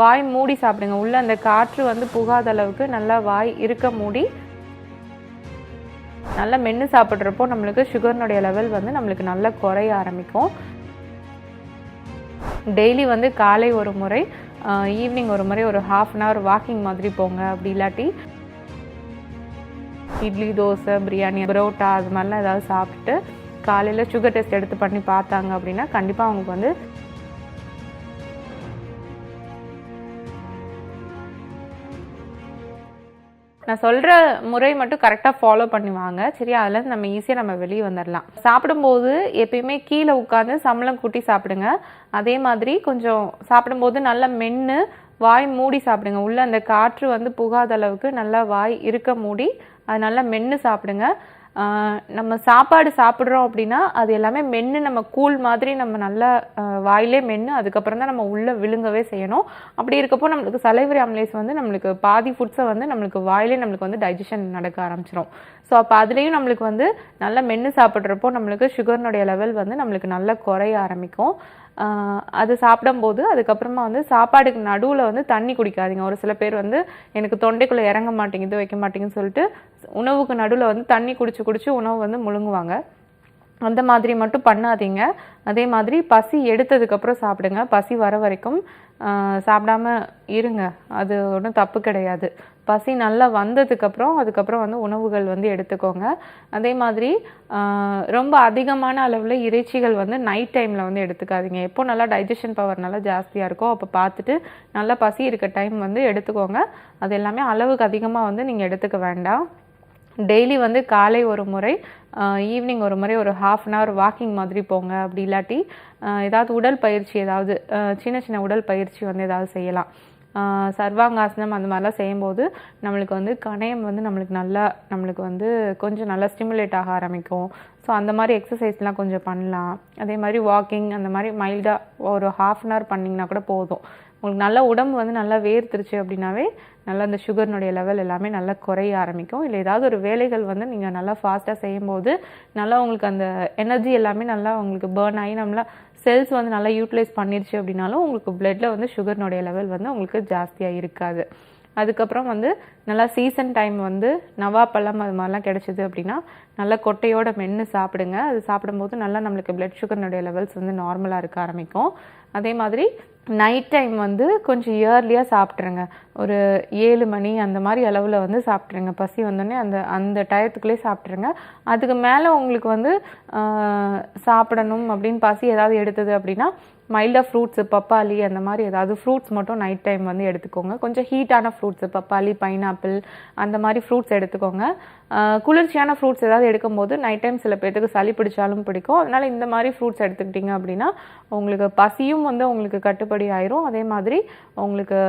வாய் மூடி சாப்பிடுங்க. உள்ள அந்த காற்று வந்து புகாத அளவுக்கு நல்லா வாய் இருக்க மூடி. நல்லா மென்று சாப்பிட்றப்போ நம்மளுக்கு சுகர்னுடைய லெவல் வந்து நம்மளுக்கு நல்லா குறைய ஆரம்பிக்கும். டெய்லி வந்து காலை ஒரு முறை ஈவினிங் ஒரு முறை ஒரு ஹாஃப் அன் ஹவர் வாக்கிங் மாதிரி போங்க அப்படி இல்லாட்டி இட்லி தோசை பிரியாணி பரோட்டா அது மாதிரிலாம் ஏதாவது சாப்பிட்டுட்டு காலையில் சுகர் டெஸ்ட் எடுத்து பண்ணி பார்த்தாங்க அப்படின்னா கண்டிப்பாக அவங்களுக்கு வந்து நான் சொல்கிற முறை மட்டும் கரெக்டாக ஃபாலோ பண்ணி வாங்க. சரியா? அதுலேருந்து நம்ம ஈஸியாக நம்ம வெளியே வந்துடலாம் சாப்பிடும்போது எப்பயுமே கீழே உட்காந்து சம்பளம் கூட்டி சாப்பிடுங்க. அதே மாதிரி கொஞ்சம் சாப்பிடும்போது நல்லா மென்று வாய் மூடி சாப்பிடுங்க. உள்ளே அந்த காற்று வந்து புகாத அளவுக்கு நல்லா வாய் இருக்க மூடி அது நல்லா மென்று சாப்பிடுங்க. நம்ம சாப்பாடு சாப்பிட்றோம் அப்படின்னா அது எல்லாமே மென்று நம்ம கூழ் மாதிரி நம்ம நல்லா வாயிலே மென்று அதுக்கப்புறம் தான் நம்ம உள்ளே விழுங்கவே செய்யணும். அப்படி இருக்கப்போ நம்மளுக்கு சலைவரி அம்லேஸ் வந்து நம்மளுக்கு பாதி ஃபுட்ஸை வந்து நம்மளுக்கு வாயிலே நம்மளுக்கு வந்து டைஜஷன் நடக்க ஆரம்பிச்சிடும் ஸோ அப்போ அதுலேயும் நம்மளுக்கு வந்து நல்லா மென்று சாப்பிட்றப்போ நம்மளுக்கு சுகர்னுடைய லெவல் வந்து நம்மளுக்கு நல்லா குறைய ஆரம்பிக்கும். அது சாப்பிடும்போது அதுக்கப்புறமா வந்து சாப்பாடுக்கு நடுவில் வந்து தண்ணி குடிக்காதீங்க. ஒரு சில பேர் வந்து எனக்கு தொண்டைக்குள்ளே இறங்க மாட்டேங்குது வைக்க மாட்டேங்குதுன்னு சொல்லிட்டு உணவுக்கு நடுவில் வந்து தண்ணி குடிச்சு குடிச்சு உணவு வந்து முழுங்குவாங்க. அந்த மாதிரி மட்டும் பண்ணாதீங்க. அதே மாதிரி பசி எடுத்ததுக்கப்புறம் சாப்பிடுங்க. பசி வர வரைக்கும் சாப்பிடாம இருங்க. அது ஒன்றும் தப்பு கிடையாது. பசி நல்லா வந்ததுக்கப்புறம் அதுக்கப்புறம் வந்து உணவுகள் வந்து எடுத்துக்கோங்க. அதே மாதிரி ரொம்ப அதிகமான அளவில் இறைச்சிகள் வந்து நைட் டைமில் வந்து எடுத்துக்காதீங்க. எப்போ நல்லா டைஜஷன் பவர் நல்லா ஜாஸ்தியாக இருக்கோ அப்போ பார்த்துட்டு நல்லா பசி இருக்க டைம் வந்து எடுத்துக்கோங்க. அது எல்லாமே அளவுக்கு அதிகமாக வந்து நீங்கள் எடுத்துக்க வேண்டாம். டெய்லி வந்து காலை ஒரு முறை ஈவினிங் ஒரு முறை ஒரு ஹாஃப் அன் ஹவர் வாக்கிங் மாதிரி போங்க. அப்படி இல்லாட்டி ஏதாவது உடல் பயிற்சி ஏதாவது சின்ன சின்ன உடல் பயிற்சி வந்து ஏதாவது செய்யலாம். சர்வாங்காசனம் அந்த மாதிரிலாம் செய்யும்போது நம்மளுக்கு வந்து கணையம் வந்து நம்மளுக்கு நல்லா நம்மளுக்கு வந்து கொஞ்சம் நல்லா ஸ்டிமுலேட் ஆக ஆரம்பிக்கும். ஸோ அந்த மாதிரி எக்ஸசைஸ்லாம் கொஞ்சம் பண்ணலாம். அதே மாதிரி வாக்கிங் அந்த மாதிரி மைல்டாக ஒரு ஹாஃப் அன் ஹவர் பண்ணிங்கன்னா கூட போதும். உங்களுக்கு நல்ல உடம்பு வந்து நல்லா வேர்த்துருச்சு அப்படின்னாவே நல்லா அந்த சுகர்னுடைய லெவல் எல்லாமே நல்லா குறைய ஆரம்பிக்கும். இல்லை ஏதாவது ஒரு வேலைகள் வந்து நீங்கள் நல்லா ஃபாஸ்ட்டாக செய்யும்போது நல்லா உங்களுக்கு அந்த எனர்ஜி எல்லாமே நல்லா உங்களுக்கு பேர்ன் ஆகி நம்மளா செல்ஸ் வந்து நல்லா யூட்டிலைஸ் பண்ணிருச்சு அப்படின்னாலும் உங்களுக்கு பிளட்டில் வந்து சுகர்னுடைய லெவல் வந்து உங்களுக்கு ஜாஸ்தியாக இருக்காது. அதுக்கப்புறம் வந்து நல்லா சீசன் டைம் வந்து நவாப்பழம் அது மாதிரிலாம் கிடச்சிது அப்படின்னா நல்லா கொட்டையோட மென்று சாப்பிடுங்க. அது சாப்பிடும்போது நல்லா நம்மளுக்கு பிளட் சுகர்னுடைய லெவல்ஸ் வந்து நார்மலாக இருக்க ஆரம்பிக்கும். அதே மாதிரி நைட் டைம் வந்து கொஞ்சம் இயர்லியாக சாப்பிட்ருங்க ஒரு ஏழு மணி அந்த மாதிரி அளவில் வந்து சாப்பிட்ருங்க பசி வந்தோடனே அந்த அந்த டயத்துக்குள்ளே சாப்பிட்ருங்க அதுக்கு மேலே உங்களுக்கு வந்து சாப்பிடணும் அப்படின்னு பசி ஏதாவது எடுத்தது அப்படின்னா மைல்டாக ஃப்ரூட்ஸு பப்பாளி அந்த மாதிரி ஏதாவது ஃப்ரூட்ஸ் மட்டும் நைட் டைம் வந்து எடுத்துக்கோங்க. கொஞ்சம் ஹீட்டான ஃப்ரூட்ஸு பப்பாளி பைனாப்பிள் அந்த மாதிரி ஃப்ரூட்ஸ் எடுத்துக்கோங்க. குளிர்ச்சியான ஃப்ரூட்ஸ் ஏதாவது எடுக்கும்போது நைட் டைம் சில பேர்த்துக்கு சளி பிடிச்சாலும் பிடிக்கும். அதனால் இந்த மாதிரி ஃப்ரூட்ஸ் எடுத்துக்கிட்டிங்க அப்படின்னா உங்களுக்கு பசியும் வந்து உங்களுக்கு கட்டுப்படி ஆயிரும். அதே மாதிரி உங்களுக்கு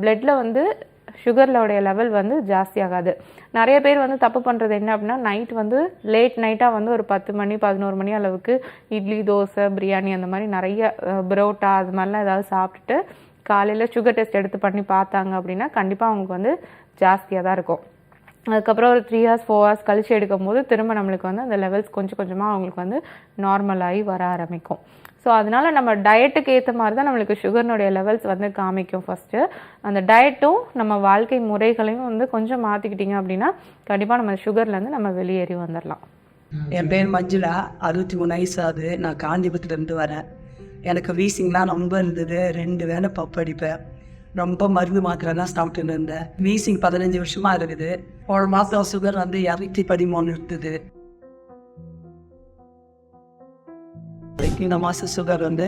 பிளட்டில் வந்து சுகர்லோடைய லெவல் வந்து ஜாஸ்தி ஆகாது. நிறைய பேர் வந்து தப்பு பண்ணுறது என்ன அப்படின்னா நைட் வந்து லேட் நைட்டாக வந்து ஒரு பத்து மணி பதினோரு மணி அளவுக்கு இட்லி தோசை பிரியாணி அந்த மாதிரி நிறைய புரோட்டா பரோட்டா அது மாதிரிலாம் ஏதாவது சாப்பிட்டுட்டு காலையில் சுகர் டெஸ்ட் எடுத்து பண்ணி பார்த்தாங்க அப்படின்னா கண்டிப்பாக அவங்களுக்கு வந்து ஜாஸ்தியாக தான் இருக்கும். அதுக்கப்புறம் ஒரு த்ரீ ஹவர்ஸ் ஃபோர் ஹவர்ஸ் கழிச்சு எடுக்கும்போது திரும்ப நம்மளுக்கு வந்து அந்த லெவல்ஸ் கொஞ்சம் கொஞ்சமாக அவங்களுக்கு வந்து நார்மலாகி வர ஆரம்பிக்கும். ஸோ அதனால நம்ம டயட்டுக்கு ஏற்ற மாதிரி தான் நம்மளுக்கு சுகர்னுடைய லெவல்ஸ் வந்து காமிக்கும் ஃபஸ்ட்டு அந்த டயட்டும் நம்ம வாழ்க்கை முறைகளையும் வந்து கொஞ்சம் மாற்றிக்கிட்டிங்க அப்படின்னா கண்டிப்பாக நம்ம சுகர்லேருந்து நம்ம வெளியேறி வந்துடலாம் என் பேர் மஞ்சுளா. அறுபத்தி மூணு வயசு ஆகுது. நான் காஞ்சிபுரத்துலேருந்து வரேன். எனக்கு வீசிங்லாம் ரொம்ப இருந்தது. ரெண்டு வேளை பப்படிப்பேன் ரொம்ப மருந்து மாத்திரை தான் சாப்பிட்டுன்னு இருந்தேன். வீசிங் பதினஞ்சு வருஷமா இருக்குது. ஒரு மாதம் சுகர் வந்து இரநூத்தி பதிமூணு இருந்தது. இந்த மாதம் சுகர் வந்து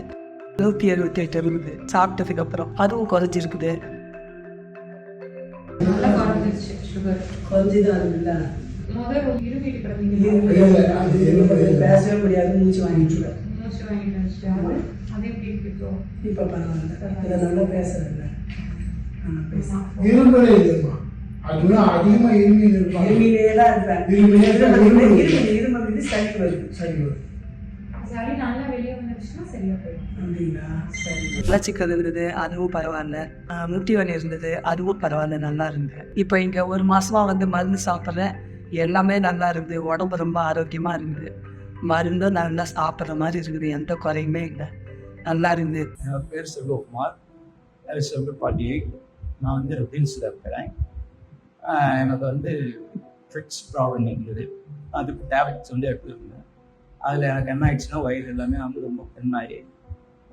நூற்றி எழுபத்தி எட்டு இருக்குது சாப்பிட்டதுக்கு அப்புறம் அதுவும் குறைஞ்சிருக்குது. பேசவே முடியாது மூச்சு வாங்கிட்டு இப்ப பரவாயில்ல. இதை நல்லா பேசுறேன். இரும்பலே அதுதான் அதிகமா தான் இருப்பேன். இருமல் இருமல். சளி வருது. சரி. மலச்சிக்கல் இருந்தது அதுவும் பரவாயில்ல. முட்டி வலி இருந்தது அதுவும் பரவாயில்ல நல்லா இருந்தது இப்போ இங்க ஒரு மாசமா வந்து மருந்து சாப்பிட்றேன். எல்லாமே நல்லா இருக்குது உடம்பு ரொம்ப ஆரோக்கியமா இருக்குது மருந்தும் நல்லா சாப்பிட்ற மாதிரி இருக்குது. எந்த குறையுமே இல்லை. நல்லா இருந்தது என் பேர் செல்வகுமார். செவன்டி ஃபார்ட்டி நான் வந்து ரிபீல்ஸில் இருக்கிறேன் எனக்கு வந்து ஃபிட்ஸ் ப்ராப்ளம் இருந்தது அதுக்கு டேப்லெட்ஸ் வந்து எடுத்துருந்தேன் அதில் எனக்கு என்ன ஆயிடுச்சுன்னா வயிறு எல்லாமே வந்து ரொம்ப பெண்ணாயி.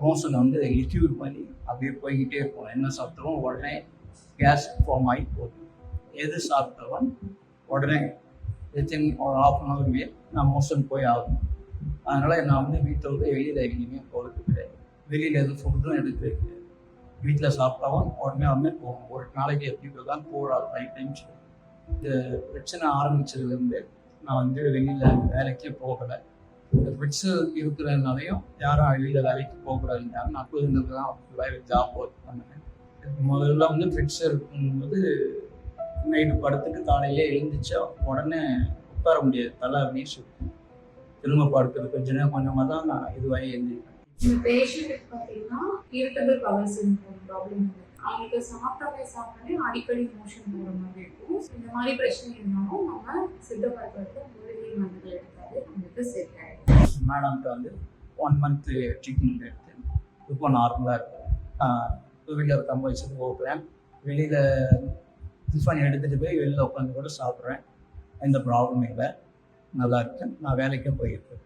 மோஷன் வந்து லிக்யூட் பண்ணி அப்படியே போய்கிட்டே இருக்கும். என்ன சாப்பிட்டாலும் உடனே கேஸ் ஃபார்ம் ஆகி போதும் எது சாப்பிட்டாலும் உடனே வித்தின் ஒரு ஹாஃப் அன் ஹவர்லேயே நான் மோஷன் போய் ஆகும் அதனால் நான் வந்து வீட்டை விட்டு வெளியில் எங்கேயுமே போகிறது கிடையாது. வெளியில் எதுவும் ஃபுட்டும் எடுக்கிறது கிடையாது. வீட்டில் சாப்பிட்டாவும் உடனே உடனே போகும் ஒரு நாளைக்கு எப்படி தான் போகாது. ஃபைவ் டைம்ஸ் இந்த பிரச்சனை ஆரம்பிச்சதுலேருந்து நான் வந்து வெளியில் வேலைக்கே போகலை. இந்த பிரச்சனை இருக்கிறதுனாலையும் யாரும் வெளியில் வேலைக்கு போகக்கூடாதுன்றாங்க. நான் குழந்தைங்க தான் ஃபுல்லாக ஜாப் ஒர்க் பண்ணேன். முதல்ல வந்து ஃபிட்ஸ் இருக்கும்போது நைட்டு படுத்துட்டு காலையிலே எழுந்திரிச்சா உடனே உட்கார முடியாது. தலை சுற்றும் திரும்ப படுக்கிறது கொஞ்ச நேரம் கொஞ்சமாக தான் நான் இதுவாகி எழுந்திருப்பேன். இந்த பேஷண்ட்டுக்கு பார்த்தீங்கன்னா இரிட்டபிள் பவர் சிண்ட்ரோம் ப்ராப்ளம் இருக்கு. அவங்களுக்கு சாப்பிட்டாலே சாப்பிட்டாலே அடிக்கடி மோஷன் போகிற மாதிரி இருக்கும். இந்த மாதிரி பிரச்சனை இருந்தாலும் நம்ம சித்த மருத்துவத்தை மூலிகை மருந்துகள் எடுத்தாலே நம்மளுக்கு செட் ஆகிடும் மேடம்கிட்ட வந்து ஒன் மந்த்து ட்ரீட்மெண்ட் எடுத்து இப்போ நார்மலாக இருக்கும் டூ வீலர் கம்ப வச்சுட்டு போகிறேன் வெளியில் டிஃபன் எடுத்துகிட்டு போய் வெளியில் உட்காந்து கூட சாப்பிட்றேன். எந்த ப்ராப்ளமும் இல்லை நல்லா இருக்கேன். நான் வேலைக்கும் போயிருக்கேன்.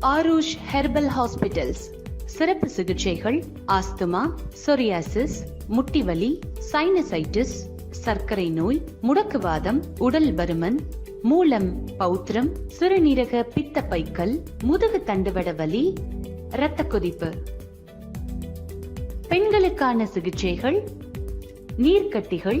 ஆரூஷ் ஹெர்பல் ஹாஸ்பிட்டல்ஸ் சிறப்பு சிகிச்சைகள் ஆஸ்துமா சொரியாசிஸ் முட்டிவலி சைனசைட்டிஸ் சர்க்கரை நோய் முடக்குவாதம் உடல் பருமன் மூலம் பௌத்திரம் சிறுநீரக பித்தப்பைக்கல் முதுகு தண்டுவட வலி இரத்த கொதிப்பு. பெண்களுக்கான சிகிச்சைகள் நீர்க்கட்டிகள்